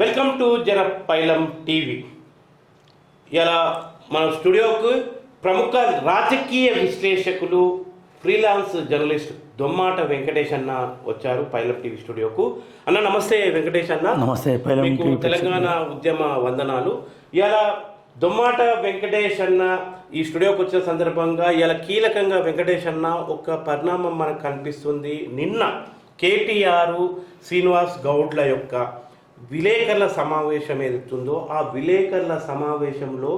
Welcome to జర పైలం TV. ఇలా మన స్టూడియోకు ప్రముఖ రాజకీయ విశ్లేషకులు ఫ్రీలాన్స్ జర్నలిస్ట్ దొమ్మాట వెంకటేష్ అన్న వచ్చారు పైలం టీవీ స్టూడియోకు. అన్న నమస్తే వెంకటేష్ అన్న. నమస్తే పైలం మీకు తెలంగాణ ఉద్యమ వందనాలు. ఇలా దొమ్మాట వెంకటేష్ అన్న ఈ స్టూడియోకి వచ్చిన సందర్భంగా ఇలా కీలకంగా వెంకటేష్ అన్న ఒక పరిణామం మనకు కనిపిస్తుంది. నిన్న కేటీఆర్ శ్రీనివాస్ గౌడ్ల యొక్క విలేకరుల సమావేశం ఏదైతుందో ఆ విలేకరుల సమావేశంలో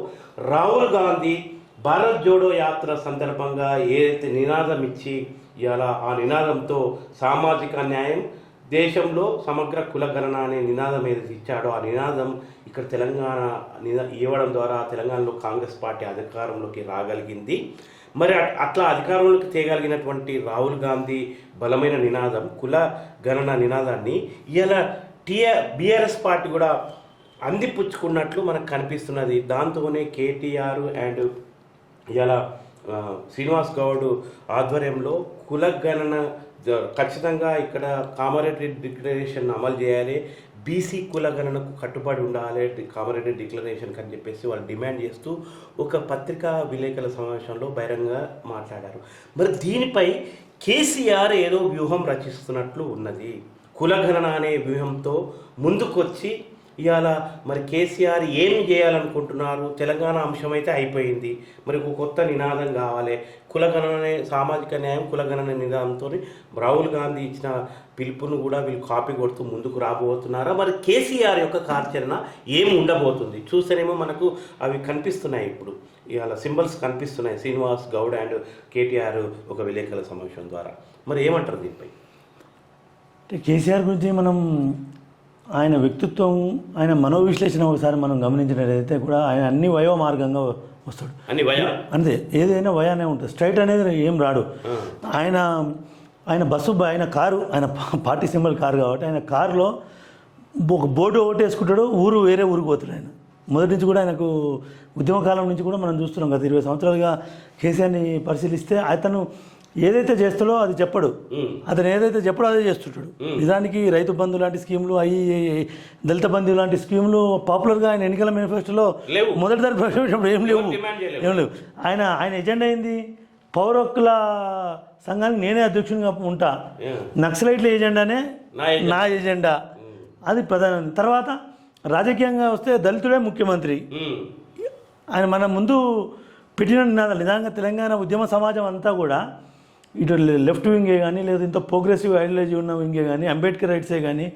రాహుల్ గాంధీ భారత్ జోడో యాత్ర సందర్భంగా ఏదైతే నినాదం ఇచ్చి ఇలా ఆ నినాదంతో సామాజిక న్యాయం దేశంలో సమగ్ర కులగణన అనే నినాదం ఏదైతే ఇచ్చాడో ఆ నినాదం ఇక్కడ తెలంగాణ నినా ఇవ్వడం ద్వారా తెలంగాణలో కాంగ్రెస్ పార్టీ అధికారంలోకి రాగలిగింది. మరి అట్లా అధికారంలోకి తేగలిగినటువంటి రాహుల్ గాంధీ బలమైన నినాదం కుల గణన నినాదాన్ని ఇలా టీఆర్ బీఆర్ఎస్ పార్టీ కూడా అందిపుచ్చుకున్నట్లు మనకు కనిపిస్తున్నది. దాంతోనే కేటీఆర్ అండ్ ఇలా శ్రీనివాస్ గౌడ్ ఆధ్వర్యంలో కులగణన ఖచ్చితంగా ఇక్కడ కామారెడ్డి డిక్లరేషన్ అమలు చేయాలి. బీసీ కులగణనకు కట్టుబడి ఉండాలి కామారెడ్డి డిక్లరేషన్ అని చెప్పేసి వాళ్ళు డిమాండ్ చేస్తూ ఒక పత్రికా విలేకరుల సమావేశంలో బహిరంగ మాట్లాడారు. మరి దీనిపై కేసీఆర్ ఏదో వ్యూహం రచిస్తున్నట్లు ఉన్నది. కులగణన అనే వ్యూహంతో ముందుకొచ్చి ఇవాళ మరి కేసీఆర్ ఏమి చేయాలనుకుంటున్నారు? తెలంగాణ అంశం అయితే అయిపోయింది. మరి ఒక కొత్త నినాదం కావాలి. కులగణన సామాజిక న్యాయం కులగణన నినాదంతో రాహుల్ గాంధీ ఇచ్చిన పిలుపును కూడా వీళ్ళు కాపీ కొడుతూ ముందుకు రాబోతున్నారా? మరి కేసీఆర్ యొక్క కార్యాచరణ ఏమి ఉండబోతుంది? చూస్తేనేమో మనకు అవి కనిపిస్తున్నాయి ఇప్పుడు. ఇవాళ సింబల్స్ కనిపిస్తున్నాయి. శ్రీనివాస్ గౌడ్ అండ్ కేటీఆర్ ఒక విలేకరుల సమావేశం ద్వారా. మరి ఏమంటారు దీనిపై? అంటే కేసీఆర్ గురించి మనం ఆయన వ్యక్తిత్వం ఆయన మనోవిశ్లేషణ ఒకసారి మనం గమనించినట్లయితే కూడా ఆయన అన్ని వయో మార్గంగా వస్తాడు. అంతే. ఏదైనా వయానే ఉంటుంది. స్ట్రైట్ అనేది ఏం రాడు. ఆయన ఆయన బస్సు ఆయన కారు ఆయన పార్టీ సింబల్ కారు కాబట్టి ఆయన కారులో ఒక బోర్డు ఒకటి వేసుకుంటాడు ఊరు వేరే ఊరికి పోతాడు ఆయన. మొదటి నుంచి కూడా ఆయనకు ఉద్యమకాలం నుంచి కూడా మనం చూస్తున్నాం. గత ఇరవై సంవత్సరాలుగా కేసీఆర్ని పరిశీలిస్తే అతను ఏదైతే చేస్తాడో అది చెప్పడు. అతను ఏదైతే చెప్పడో అదే చేస్తుంటాడు. నిజానికి రైతు బంధు లాంటి స్కీములు అవి దళిత బంధు లాంటి స్కీములు పాపులర్గా ఆయన ఎన్నికల మేనిఫెస్టోలో. మొదటిసారి ప్రవేశించినప్పుడు ఏం లేవు. ఏం లేవు. ఆయన ఆయన ఎజెండా ఏంది? పౌర హక్కుల సంఘానికి నేనే అధ్యక్షునిగా ఉంటా. నక్సలైట్ల ఎజెండానే నా ఎజెండా. అది ప్రధాన తర్వాత రాజకీయంగా వస్తే దళితుడే ముఖ్యమంత్రి. ఆయన మన ముందు పెట్టిన నినాదాలు. నిజంగా తెలంగాణ ఉద్యమ సమాజం అంతా కూడా ఇటు లెఫ్ట్ వింగే కానీ లేదా ఇంత ప్రోగ్రెసివ్ ఐడియాలజీ ఉన్న వింగే కానీ అంబేద్కర్ రైట్సే కానీ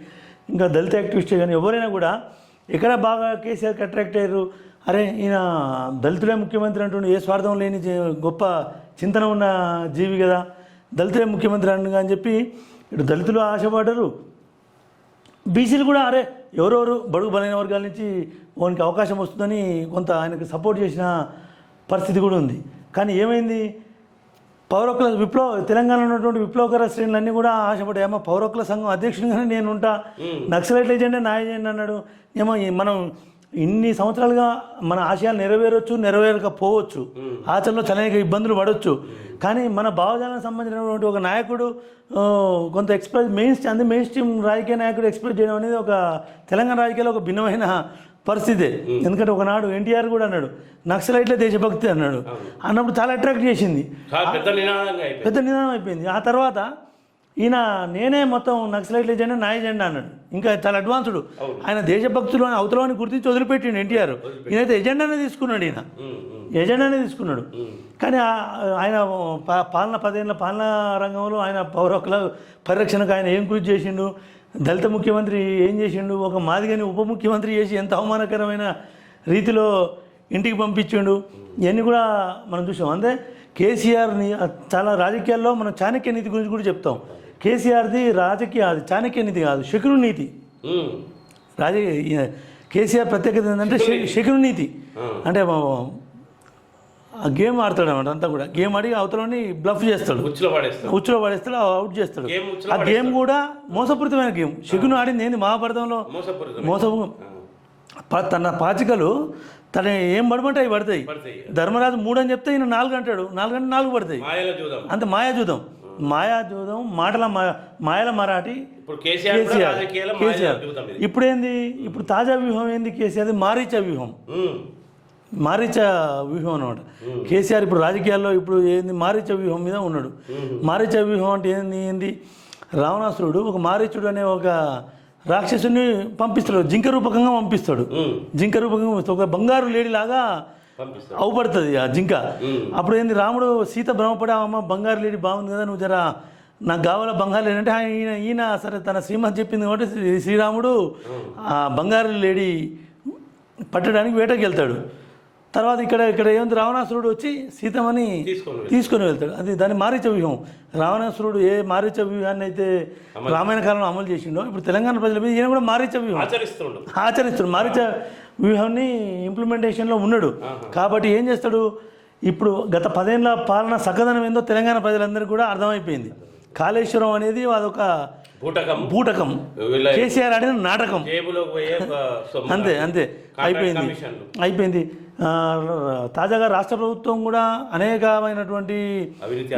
ఇంకా దళిత యాక్టివిస్టే కానీ ఎవరైనా కూడా ఎక్కడ బాగా కేసీఆర్కి అట్రాక్ట్ అయ్యారు? అరే ఈయన దళితులే ముఖ్యమంత్రి అంటుండే ఏ స్వార్థం లేని గొప్ప చింతన ఉన్న జీవి కదా దళితులే ముఖ్యమంత్రి అండు అని చెప్పి ఇటు దళితులు ఆశపడరు బీసీలు కూడా అరే ఎవరెవరు బడుగు బలైన వర్గాల నుంచి వానికి అవకాశం వస్తుందని కొంత ఆయనకు సపోర్ట్ చేసిన పరిస్థితి కూడా ఉంది. కానీ ఏమైంది? పౌరకుల విప్లవ తెలంగాణలో ఉన్నటువంటి విప్లవకర శ్రేణులన్నీ కూడా ఆశపడ్డాయి. ఏమో పౌరకుల సంఘం అధ్యక్షునిగానే నేను ఉంటా. నక్సలైట్ ఏజెండా నా ఏజెండా అన్నాడు. ఏమో మనం ఇన్ని సంవత్సరాలుగా మన ఆశయాలు నెరవేరొచ్చు నెరవేరకపోవచ్చు. ఆచరణలో చాలా ఇబ్బందులు పడవచ్చు కానీ మన భావజాలకు సంబంధించినటువంటి ఒక నాయకుడు కొంత ఎక్స్ప్రెస్ మెయిన్ అంది మెయిన్ స్ట్రీమ్ రాజకీయ నాయకుడు ఎక్స్ప్రెస్ చేయడం అనేది ఒక తెలంగాణ రాజకీయాల్లో ఒక భిన్నమైన పరిస్థితి. ఎందుకంటే ఒకనాడు ఎన్టీఆర్ కూడా అన్నాడు నక్సలైట్లే దేశభక్తి అన్నాడు. అన్నప్పుడు చాలా అట్రాక్ట్ చేసింది. పెద్ద నిదానం అయిపోయింది. ఆ తర్వాత ఈయన నేనే మొత్తం నక్సలైట్ ఎజెండా నా ఎజెండా అన్నాడు. ఇంకా చాలా అడ్వాన్స్డ్. ఆయన దేశభక్తులు అని అవతలని గుర్తించి వదిలిపెట్టిండు ఎన్టీఆర్. ఈయనైతే ఎజెండానే తీసుకున్నాడు ఈయన. ఎజెండానే తీసుకున్నాడు. కానీ ఆయన పాలన పదేళ్ళ పాలనా రంగంలో ఆయన పౌర హక్కుల పరిరక్షణకు ఆయన ఏం కృషి చేసిండు? దళిత ముఖ్యమంత్రి ఏం చేసిండు? ఒక మాదిగని ఉప ముఖ్యమంత్రి చేసి ఎంత అవమానకరమైన రీతిలో ఇంటికి పంపించిండు? ఇవన్నీ కూడా మనం చూసాం. అంటే కేసీఆర్ని చాలా రాజకీయాల్లో మనం చాణక్య నీతి గురించి కూడా చెప్తాం. కేసీఆర్ది రాజకీయ అది చాణక్య నీతి కాదు శకురు నీతి. రాజకీయ కేసీఆర్ ప్రత్యేకత ఏంటంటే శకురు నీతి. అంటే ఆ గేమ్ ఆడతాడు అనమాట అంతా కూడా. గేమ్ ఆడి అవతలని బ్లఫ్ చేస్తాడు. ఉచ్చులో పడేస్తాం ఉచ్చులో పడేస్తాడు అవుట్ చేస్తాడు. ఆ గేమ్ కూడా మోసపూరితమైన గేమ్. శకును ఆడింది ఏంది? మహాభారతంలో మోసపు ప- తన పాచికలు తన ఏం పడమంటే అవి పడతాయి. ధర్మరాజు మూడు అని చెప్తే ఈయన నాలుగు అంటాడు. నాలుగు అంటే నాలుగు పడతాయి. చూద్దాం అంత మాయా చూద్దాం మాయా జూదం మాటల మాయల మరాఠీ కేసీఆర్ ఇప్పుడు ఏంది ఇప్పుడు తాజా వ్యూహం ఏంది? కేసీఆర్ మారీచ వ్యూహం. మారీచ వ్యూహం అనమాట కేసీఆర్ ఇప్పుడు రాజకీయాల్లో ఇప్పుడు ఏంది మారీచ వ్యూహం మీద ఉన్నాడు. మారీచ వ్యూహం అంటే ఏంది ఏంది? రావణాసురుడు ఒక మారీచుడు అనే ఒక రాక్షసుని పంపిస్తాడు జింక రూపకంగా పంపిస్తాడు. జింక రూపకంగా పంపిస్తాడు. ఒక బంగారు లేడీలాగా పంపిస్తాం అవుపడుతుంది ఆ జింక. అప్పుడు ఏంది రాముడు సీత భ్రమపడి అమ్మ బంగారు లేడీ బాగుంది కదా నువ్వు జరా నాకు కావాల బంగారు లేడీ? అంటే ఆయన ఈయన ఈయన సరే తన శ్రీమతి చెప్పింది కాబట్టి శ్రీ- శ్రీరాముడు ఆ బంగారు లేడీ పట్టడానికి వేటకి వెళ్తాడు. తర్వాత ఇక్కడ ఇక్కడ ఏముంది? రావణాసురుడు వచ్చి సీతమని తీసుకొని వెళ్తాడు. అది దాని మారీచ వ్యూహం. రావణాసురుడు ఏ మారీచ వ్యూహాన్ని అయితే రామాయణ కాలంలో అమలు చేసిండో ఇప్పుడు తెలంగాణ ప్రజల మీద ఈయన కూడా మారీచ వ్యూహం. ఆచరిస్తుండు. మారిచ వ్యూహాన్ని ఇంప్లిమెంటేషన్లో ఉన్నాడు. కాబట్టి ఏం చేస్తాడు? ఇప్పుడు గత పదేళ్ళ పాలన సకదనం ఏందో తెలంగాణ ప్రజలందరికీ కూడా అర్థమైపోయింది. కాళేశ్వరం అనేది అదొక బూటకం. బూటకం. కేసీఆర్ ఆడిన నాటకం. అంతే అంతే. అయిపోయింది. అయిపోయింది. తాజాగా రాష్ట్ర ప్రభుత్వం కూడా అనేకమైనటువంటి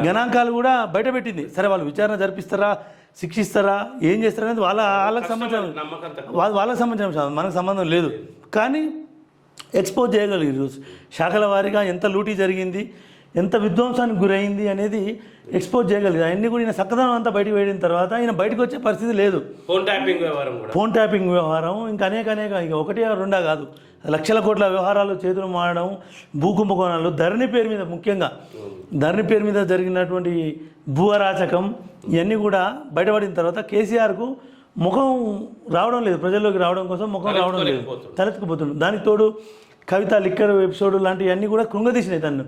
గణాంకాలు కూడా బయటపెట్టింది. సరే వాళ్ళు విచారణ జరిపిస్తారా? శిక్షిస్తారా? ఏం చేస్తారా అనేది వాళ్ళ వాళ్ళకి సంబంధించిన వాళ్ళకి సంబంధించిన మనకు సంబంధం లేదు. కానీ ఎక్స్పోజ్ చేయగలిగారు. శాఖల వారీగా ఎంత లూటీ జరిగింది? ఎంత విధ్వంసానికి గురైంది అనేది ఎక్స్పోజ్ చేయగలిగారు. అవన్నీ కూడా ఈయన చక్కదనం అంతా బయటకు వేయడిన తర్వాత ఆయన బయటకు వచ్చే పరిస్థితి లేదు. ఫోన్ ట్యాపింగ్ వ్యవహారం ఫోన్ ట్యాపింగ్ వ్యవహారం ఇంకా అనేక అనేక ఇక ఒకటి రెండా కాదు. లక్షల కోట్ల వ్యవహారాలు చేతులు మారడం భూ కుంభకోణాలు ధరణి పేరు మీద ముఖ్యంగా. ధరణి పేరు మీద జరిగినటువంటి భూ అరాచకం ఇవన్నీ కూడా బయటపడిన తర్వాత కేసీఆర్కు ముఖం రావడం లేదు. ప్రజల్లోకి రావడం కోసం ముఖం రావడం లేదు. తలెత్తుకుపోతుంది దానికి తోడు కవిత లిక్కర్ ఎపిసోడ్ లాంటివన్నీ కూడా కృంగదీసినాయి తను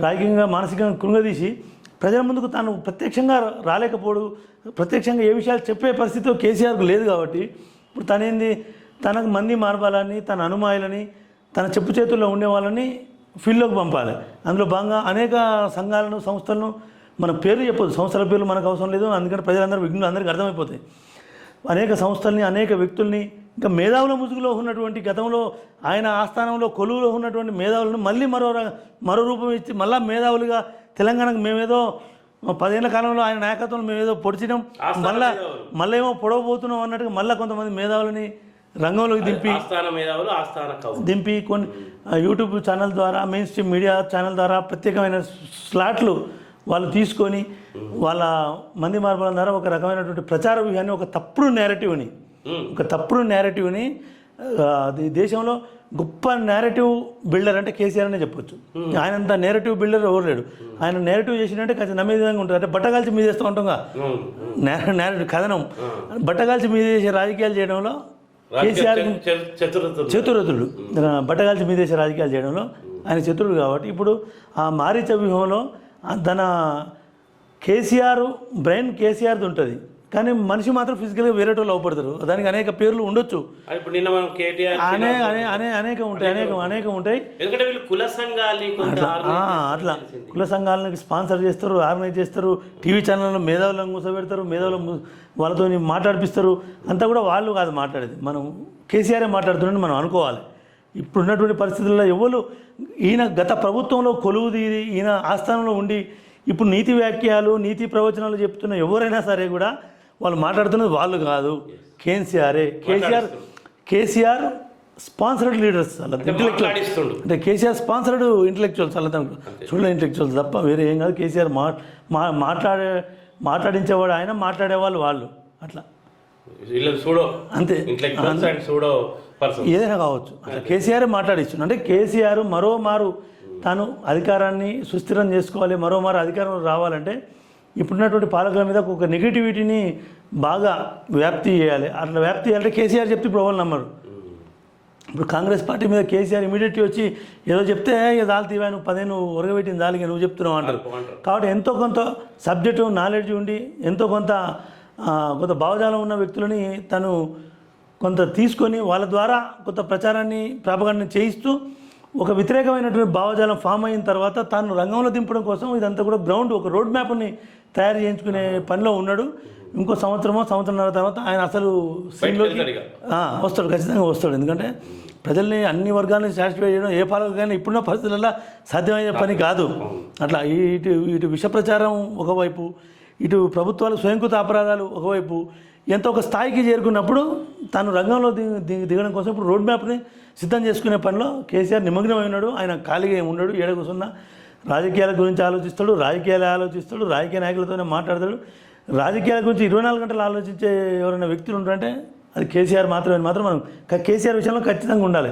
రాజకీయంగా మానసికంగా కృంగదీసి ప్రజల ముందుకు తాను ప్రత్యక్షంగా రాలేకపోడు ప్రత్యక్షంగా ఏ విషయాలు చెప్పే పరిస్థితి కేసీఆర్కు లేదు కాబట్టి ఇప్పుడు తనేంది? తనకు మంది మార్పాలని తన అనుమాయులని తన చెప్పు చేతుల్లో ఉండే వాళ్ళని ఫీల్డ్లోకి పంపాలి. అందులో భాగంగా అనేక సంఘాలను సంస్థలను మన పేర్లు చెప్పదు సంస్థల పేర్లు మనకు అవసరం లేదు. అందుకని ప్రజలందరూ విఘ్నులు అందరికీ అర్థమైపోతాయి. అనేక సంస్థల్ని అనేక వ్యక్తుల్ని ఇంకా మేధావుల ముసుగులో ఉన్నటువంటి గతంలో ఆయన ఆస్థానంలో కొలువులో ఉన్నటువంటి మేధావులను మళ్ళీ మరో ర- మరో రూపం ఇచ్చి మళ్ళా మేధావులుగా తెలంగాణకు మేమేదో పదేళ్ళ కాలంలో ఆయన నాయకత్వంలో మేమేదో పొడిచినాం మళ్ళా. మళ్ళీ ఏమో పొడవబోతున్నాం అన్నట్టుగా మళ్ళీ కొంతమంది మేధావులని రంగంలోకి దింపి దింపి కొన్ని యూట్యూబ్ ఛానల్ ద్వారా మెయిన్ స్ట్రీమ్ మీడియా ఛానల్ ద్వారా ప్రత్యేకమైన స్లాట్లు వాళ్ళు తీసుకొని వాళ్ళ మంది మార్పుల ద్వారా ఒక రకమైనటువంటి ప్రచార వ్యూహాన్ని ఒక తప్పుడు నేరటివ్ని. ఒక తప్పుడు నేరటివ్ని అది దేశంలో గొప్ప నేరేటివ్ బిల్డర్ అంటే కేసీఆర్ అనే చెప్పొచ్చు. ఆయనంత నేరేటివ్ బిల్డర్ ఎవరు లేడు. ఆయన నేరేటివ్ చేసినట్టే కొంచెం నమ్మే విధంగా ఉంటుంది. అంటే బట్టగాల్చి మీద చేస్తూ ఉంటాంగా. నేరేటివ్ కథనం. బట్టగాల్చి మీద చేసే రాజకీయాలు చేయడంలో కేసీఆర్ రాజకీయ చ- చతురతలు. చతురథుడు బట్టగాల్చి మీదేశ రాజకీయాలు చేయడంలో ఆయన చతురుడు కాబట్టి ఇప్పుడు ఆ మారీచ వ్యూహంలో తన కేసీఆర్ బ్రెయిన్ కేసీఆర్ది ఉంటుంది. కానీ మనిషి మాత్రం ఫిజికల్గా వేరే వాళ్ళు అవపడతారు దానికి అనేక పేర్లు ఉండొచ్చు. అది ఇప్పుడు నిన్న మనం కేటీఆర్ అనే అనే అనే అనేక ఉంటాయి అనేక అనేక ఉంటాయి. ఎందుకంటే వీళ్ళు కుల సంఘాలని అట్లా కుల సంఘాలను స్పాన్సర్ చేస్తారు ఆర్గనైజ్ చేస్తారు టీవీ ఛానల్లో మేధావులను కూర్చోబెడతారు మేధావులు వాళ్ళతో మాట్లాడిపిస్తారు. అంతా కూడా వాళ్ళు కాదు మాట్లాడేది. మనం కేసీఆరే మాట్లాడుతున్నారని మనం అనుకోవాలి. ఇప్పుడు ఉన్నటువంటి పరిస్థితుల్లో ఎవరు ఈయన గత ప్రభుత్వంలో కొలువు తీరి ఈయన ఆస్థానంలో ఉండి ఇప్పుడు నీతి వ్యాఖ్యలు నీతి ప్రవచనాలు చెప్తున్న ఎవరైనా సరే కూడా వాళ్ళు మాట్లాడుతున్నది వాళ్ళు కాదు. కేసీఆరే. కేసీఆర్ కేసీఆర్ స్పాన్సర్డ్ లీడర్స్ అలా ఇంటలెక్చువల్ అంటే కేసీఆర్ స్పాన్సర్డ్ ఇంటలెక్చువల్స్ అలా చూడలే ఇంటలెక్చువల్స్ తప్ప వేరే ఏం కాదు. కేసీఆర్ మా మాట్లాడే మాట్లాడించేవాడు ఆయన మాట్లాడేవాళ్ళు వాళ్ళు. అట్లా. చూడో. అంతే. చూడో ఏదైనా కావచ్చు. అట్లా కేసీఆర్ మాట్లాడిస్తుంది అంటే కేసీఆర్ మరో మారు తాను అధికారాన్ని సుస్థిరం చేసుకోవాలి మరో మారు అధికారం రావాలంటే ఇప్పుడున్నటువంటి పాలకుల మీద ఒక నెగిటివిటీని బాగా వ్యాప్తి చేయాలి. అట్లా వ్యాప్తి చేయాలంటే కేసీఆర్ చెప్తే ఇప్పుడు ఎవరు నమ్మరు. ఇప్పుడు కాంగ్రెస్ పార్టీ మీద కేసీఆర్ ఇమీడియట్లీ వచ్చి ఏదో చెప్తే ఇక దాల్ తీవా నువ్వు పదేను ఉరగబెట్టిన దాలిగా నువ్వు చెప్తున్నావు అంటారు. కాబట్టి ఎంతో కొంత సబ్జెక్టు నాలెడ్జ్ ఉండి ఎంతో కొంత కొంత భావజాలం ఉన్న వ్యక్తులని తను కొంత తీసుకొని వాళ్ళ ద్వారా కొంత ప్రచారాన్ని ప్రాపగాన్ని చేయిస్తూ ఒక వ్యతిరేకమైనటువంటి భావజాలం ఫామ్ అయిన తర్వాత తాను రంగంలో దింపడం కోసం ఇదంతా కూడా గ్రౌండ్ ఒక రోడ్ మ్యాప్ని తయారు చేయించుకునే పనిలో ఉన్నాడు. ఇంకో సంవత్సరమో సంవత్సరంన్నర తర్వాత ఆయన అసలు సీన్లోకి వస్తాడు ఖచ్చితంగా వస్తాడు. ఎందుకంటే ప్రజల్ని అన్ని వర్గాలను సాటిస్ఫై చేయడం ఏ పాలకైనా ఇప్పుడున్న పరిస్థితులలో సాధ్యమయ్యే పని కాదు. అట్లా ఇటు ఇటు విష ప్రచారం ఒకవైపు ఇటు ప్రభుత్వాలు స్వయంకృత అపరాధాలు ఒకవైపు ఎంత ఒక స్థాయికి చేరుకున్నప్పుడు తాను రంగంలో దిగి దిగడం కోసం ఇప్పుడు రోడ్ మ్యాప్ని సిద్ధం చేసుకునే పనిలో కేసీఆర్ నిమగ్నమై ఉన్నాడు. ఆయన ఖాళీగా ఉన్నాడు ఏడ కూర్చున్న రాజకీయాల గురించి ఆలోచిస్తాడు. రాజకీయాలు ఆలోచిస్తాడు. రాజకీయ నాయకులతోనే మాట్లాడతాడు. రాజకీయాల గురించి ఇరవై నాలుగు గంటలు ఆలోచించే ఎవరైనా వ్యక్తులు ఉంటారంటే అది కేసీఆర్ మాత్రమే. మాత్రం మనం కేసీఆర్ విషయంలో ఖచ్చితంగా ఉండాలి.